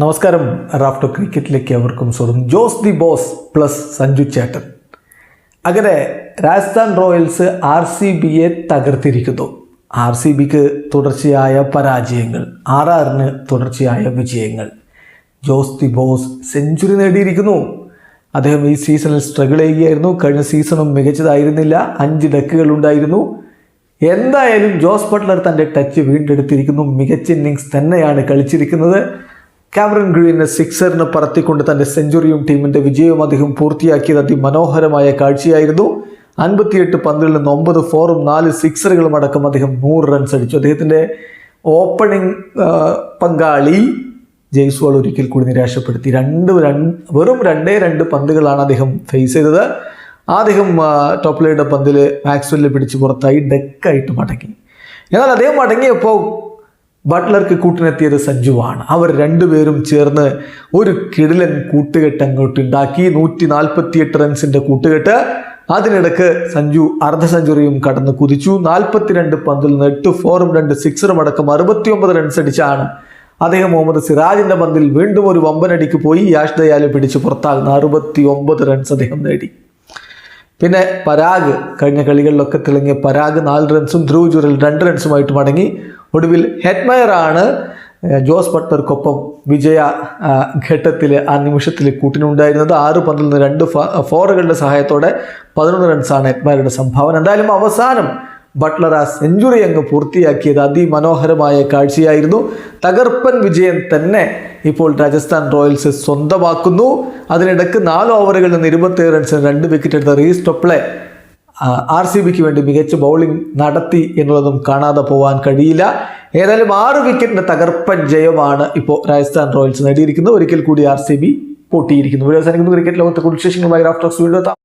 നമസ്കാരം. റാഫ്റ്റോ ക്രിക്കറ്റിലേക്ക് അവർക്കും സ്വാഗതം. Jos the boss plus Sanju ചേട്ടൻ. അങ്ങനെ രാജസ്ഥാൻ റോയൽസ് ആർ സി ബിയെ തകർത്തിരിക്കുന്നു. ആർ സി ബിക്ക് തുടർച്ചയായ പരാജയങ്ങൾ ആർ ആറിന് തുടർച്ചയായ വിജയങ്ങൾ. ജോസ് ദി ബോസ് സെഞ്ചുറി നേടിയിരിക്കുന്നു. അദ്ദേഹം ഈ സീസണിൽ സ്ട്രഗിൾ ചെയ്യുകയായിരുന്നു. കഴിഞ്ഞ സീസണും മികച്ചതായിരുന്നില്ല. അഞ്ച് ഡക്കുകൾ ഉണ്ടായിരുന്നു. എന്തായാലും ജോസ് ബട്ട്ലർ തന്റെ ടച്ച് വീണ്ടെടുത്തിരിക്കുന്നു. മികച്ച ഇന്നിങ്സ് തന്നെയാണ് കളിച്ചിരിക്കുന്നത്. കാമറൻ ഗ്രീനെ സിക്സറിന് പറത്തിക്കൊണ്ട് തന്റെ സെഞ്ചുറിയും ടീമിന്റെ വിജയവും അദ്ദേഹം പൂർത്തിയാക്കിയത് അതിമനോഹരമായ കാഴ്ചയായിരുന്നു. അൻപത്തിയെട്ട് പന്തിൽ നിന്ന് ഒമ്പത് ഫോറും നാല് സിക്സറുകളും അടക്കം അദ്ദേഹം നൂറ് റൺസ് അടിച്ചു. അദ്ദേഹത്തിന്റെ ഓപ്പണിംഗ് പങ്കാളി ജയ്സ്വാൾ ഒരിക്കൽ കൂടി നിരാശപ്പെടുത്തി. രണ്ട് വെറും രണ്ടേ രണ്ട് പന്തുകളാണ് അദ്ദേഹം ഫേസ് ചെയ്തത്. അദ്ദേഹം ടോപ്പ് ലൈയുടെ പന്തിൽ മാക്സ്വെല്ലിൽ പിടിച്ച് പുറത്തായി ഡെക്കായിട്ട് മടങ്ങി. എന്നാൽ അദ്ദേഹം മടങ്ങിയപ്പോൾ ബട്ട്ലർക്ക് കൂട്ടിനെത്തിയത് സഞ്ജുവാണ്. അവർ രണ്ടുപേരും ചേർന്ന് ഒരു കിടിലൻ കൂട്ടുകെട്ട് അങ്ങോട്ട് ഉണ്ടാക്കി. നൂറ്റി നാൽപ്പത്തിയെട്ട് റൺസിന്റെ കൂട്ടുകെട്ട്. അതിനിടക്ക് സഞ്ജു അർദ്ധ സെഞ്ചുറിയും കടന്ന് കുതിച്ചു. നാൽപ്പത്തിരണ്ട് പന്തിൽ നിന്ന് എട്ട് ഫോറും രണ്ട് സിക്സറും അടക്കം അറുപത്തിയൊമ്പത് റൺസ് അടിച്ചാണ്. അദ്ദേഹം മുഹമ്മദ് സിറാജിന്റെ പന്തിൽ വീണ്ടും ഒരു വമ്പനടിക്ക് പോയി. യാഷ് ദയാലെ പിടിച്ച് പുറത്താകുന്ന അറുപത്തി ഒമ്പത് റൺസ് അദ്ദേഹം നേടി. പിന്നെ പരാഗ് കഴിഞ്ഞ കളികളിലൊക്കെ തിളങ്ങിയ പരാഗ് നാല് റൺസും ധ്രുവ് ജുരൽ രണ്ട് റൺസുമായിട്ട് മടങ്ങി. ഒടുവിൽ ഹെറ്റ്മയറാണ് ജോസ് ബട്ട്ലർക്കൊപ്പം വിജയ ഘട്ടത്തിൽ ആ നിമിഷത്തിൽ കൂട്ടിനുണ്ടായിരുന്നത്. ആറ് പന്തിൽ നിന്ന് രണ്ട് ഫോറുകളുടെ സഹായത്തോടെ പതിനൊന്ന് റൺസാണ് ഹെറ്റ്മയറുടെ സംഭാവന. എന്തായാലും അവസാനം ബട്ട്ലർ ആ സെഞ്ചുറി അങ്ങ് പൂർത്തിയാക്കിയത് അതിമനോഹരമായ കാഴ്ചയായിരുന്നു. തകർപ്പൻ വിജയം തന്നെ ഇപ്പോൾ രാജസ്ഥാൻ റോയൽസ് സ്വന്തമാക്കുന്നു. അതിനിടക്ക് നാല് ഓവറുകളിൽ നിന്ന് ഇരുപത്തേഴ് റൺസിന് രണ്ട് വിക്കറ്റ് എടുത്ത റീസ് ടൊപ്ലെ ആർ സി ബിക്ക് വേണ്ടി മികച്ച ബൗളിംഗ് നടത്തി എന്നുള്ളതും കാണാതെ പോകാൻ കഴിയില്ല. ഏതായാലും ആറ് വിക്കറ്റിന്റെ തകർപ്പൻ ജയമാണ് ഇപ്പോൾ രാജസ്ഥാൻ റോയൽസ് നേടിയിരിക്കുന്നത്. ഒരിക്കൽ കൂടി ആർ സി ബി പൊട്ടിയിരിക്കുന്നു അവസാനിക്കുന്നു. ക്രിക്കറ്റ് ലോകത്തെ കുറിച്ച് വിശേഷങ്ങളുമായി